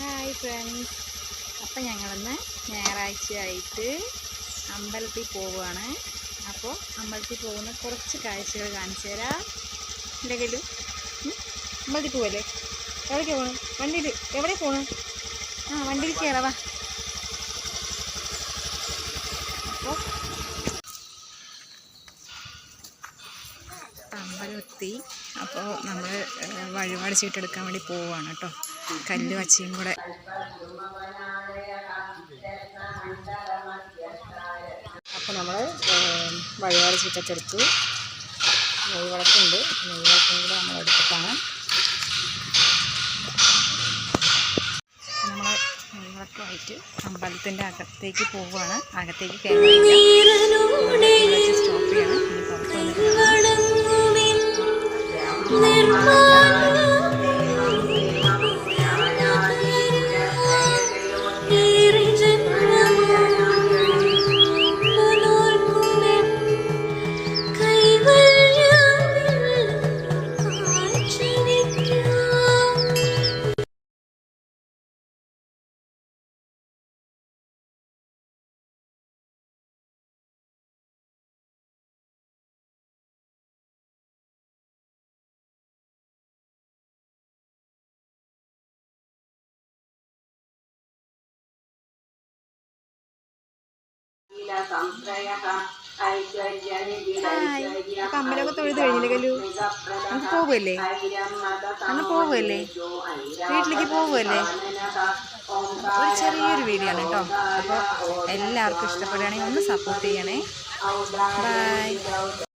Hi friends അപ്പം ഞങ്ങളിന്ന് ഞായറാഴ്ചയായിട്ട് അമ്പലത്തിൽ പോവുകയാണ്. അപ്പോൾ അമ്പലത്തിൽ പോകുന്ന കുറച്ച് കാഴ്ചകൾ കാണിച്ചു തരാം. ഇല്ലെങ്കിൽ അമ്പലത്തിൽ പോവല്ലേ? എവിടേക്ക് പോകണം വണ്ടിയിൽ എവിടെ പോകണം ആ വണ്ടിയിൽ കയറാവാ അപ്പോൾ അമ്പലമെത്തി അപ്പോൾ നമ്മൾ വഴിപാട് ചീട്ടെടുക്കാൻ വേണ്ടി പോവുകയാണ് കേട്ടോ. കല്ല് വച്ചയും കൂടെ. അപ്പോൾ നമ്മൾ വഴിപാട് നെയ് എടുത്തു. നെയ് നെയ്വിളക്കും കൂടെ നമ്മൾ എടുത്തിട്ടാണ്. നമ്മൾ നെയ്വിളക്കുമായിട്ട് അമ്പലത്തിന്റെ അകത്തേക്ക് പോവുകയാണ്. അകത്തേക്ക് കയറിയില്ല സ്റ്റോപ്പ് ചെയ്യണം. ഇനി അമ്പലമൊക്കെ തൊഴുത് കഴിഞ്ഞില്ലേ കല്ലു? നമുക്ക് പോകുമല്ലേ അന്ന് പോകുമല്ലേ വീട്ടിലേക്ക് പോകുമല്ലേ ഒരു ചെറിയൊരു വീഡിയോ ആണ് കേട്ടോ അപ്പോൾ എല്ലാവർക്കും ഇഷ്ടപ്പെടുകയാണെങ്കിൽ ഒന്ന് സപ്പോർട്ട് ചെയ്യണേ. ബൈ